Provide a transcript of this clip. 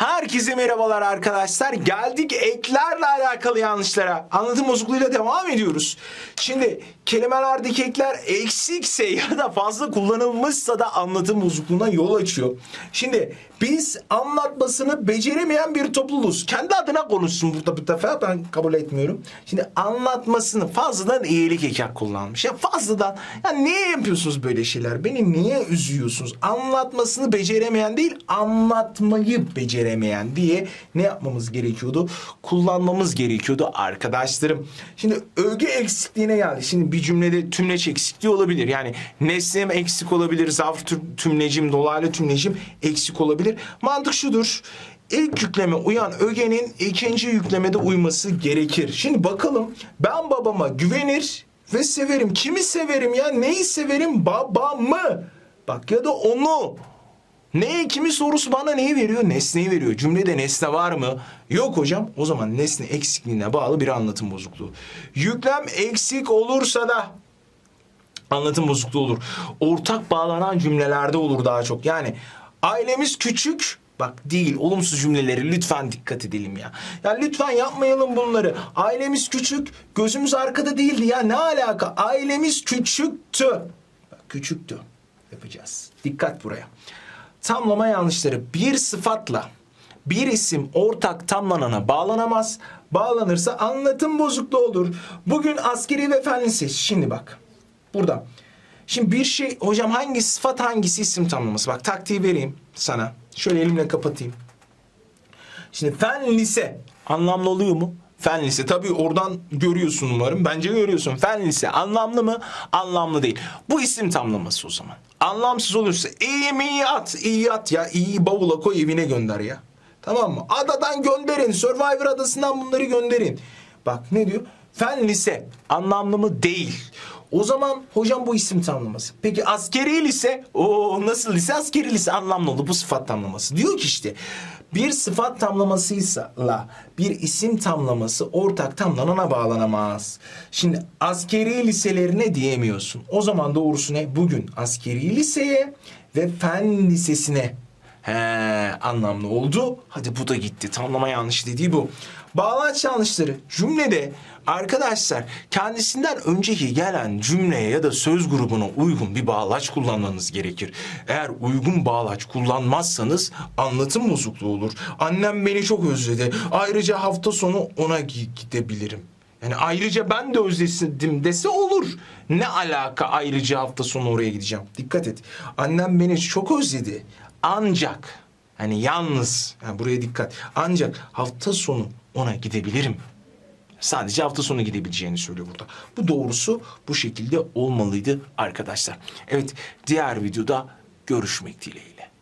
Herkese merhabalar arkadaşlar. Geldik eklerle alakalı yanlışlara. Anlatım bozukluğuyla devam ediyoruz. Şimdi kelimelerdeki ekler eksikse ya da fazla kullanılmışsa da anlatım bozukluğuna yol açıyor. Şimdi biz anlatmasını beceremeyen bir topluluğuz. Kendi adına konuşsun burada bu defa ben kabul etmiyorum. Şimdi anlatmasını fazladan iyilik eken kullanmış. Ya fazladan ya niye yapıyorsunuz böyle şeyler? Beni niye üzüyorsunuz? Anlatmasını beceremeyen değil anlatmayı beceremeyen diye ne yapmamız gerekiyordu? Kullanmamız gerekiyordu arkadaşlarım. Şimdi öge eksikliğine geldi. Şimdi bir cümlede tümleç eksikliği olabilir. Yani nesnem eksik olabilir. Zarf tüm- tümlecim, dolaylı tümlecim eksik olabilir. Mantık şudur. İlk yükleme uyan ögenin ikinci yüklemede uyması gerekir. Şimdi bakalım ben babama güvenir ve severim. Kimi severim ya? Neyi severim? Babamı. Bak ya da onu. Ne kimi sorusu bana neyi veriyor? Nesneyi veriyor. Cümlede nesne var mı? Yok hocam. O zaman nesne eksikliğine bağlı bir anlatım bozukluğu. Yüklem eksik olursa da anlatım bozukluğu olur. Ortak bağlanan cümlelerde olur daha çok. Yani ailemiz küçük Bak değil olumsuz cümleleri lütfen dikkat edelim ya. Ya lütfen yapmayalım bunları. Ailemiz küçük, gözümüz arkada değildi ya. Ne alaka? Ailemiz küçüktü. Bak küçüktü. Yapacağız. Dikkat buraya. Tamlama yanlışları bir sıfatla bir isim ortak tamlanana bağlanamaz. Bağlanırsa anlatım bozukluğu olur. Bugün askeri ve fen. Şimdi bak. Burada. Şimdi bir şey hocam hangi sıfat hangisi isim tamlaması? Bak taktiği vereyim sana. Şöyle elimle kapatayım. Şimdi fen lise anlamlı oluyor mu? Fen lise tabii oradan görüyorsun umarım. Bence görüyorsun. Fen lise anlamlı mı? Anlamlı değil. Bu isim tamlaması o zaman. Anlamsız olursa iyi mi ya. iyi bavula koy evine gönder ya. Tamam mı? Adadan gönderin. Survivor adasından bunları gönderin. Bak ne diyor? Fen lise anlamlı mı? Değil. O zaman hocam bu isim tamlaması. Peki askeri lise? O nasıl lise? Askeri lise anlamlı oldu. Bu sıfat tamlaması. Diyor ki işte bir sıfat tamlamasıyla bir isim tamlaması ortak tamlanana bağlanamaz. Şimdi askeri liselerine diyemiyorsun. O zaman doğrusu ne? Bugün askeri liseye ve fen lisesine He anlamlı oldu. Hadi bu da gitti. Tamlama yanlış dediği bu. Bağlaç yanlışları cümlede arkadaşlar kendisinden önceki gelen cümleye ya da söz grubuna uygun bir bağlaç kullanmanız gerekir. Eğer uygun bağlaç kullanmazsanız anlatım bozukluğu olur. Annem beni çok özledi. Ayrıca hafta sonu ona gi- gidebilirim. Yani ayrıca ben de özledim dese olur. Ne alaka ayrıca hafta sonu oraya gideceğim. Dikkat et. Annem beni çok özledi. Ancak hani yalnız yani buraya dikkat. Ancak hafta sonu ona gidebilirim. Sadece hafta sonu gidebileceğini söylüyor burada. Bu doğrusu bu şekilde olmalıydı arkadaşlar. Evet diğer videoda görüşmek dileğiyle.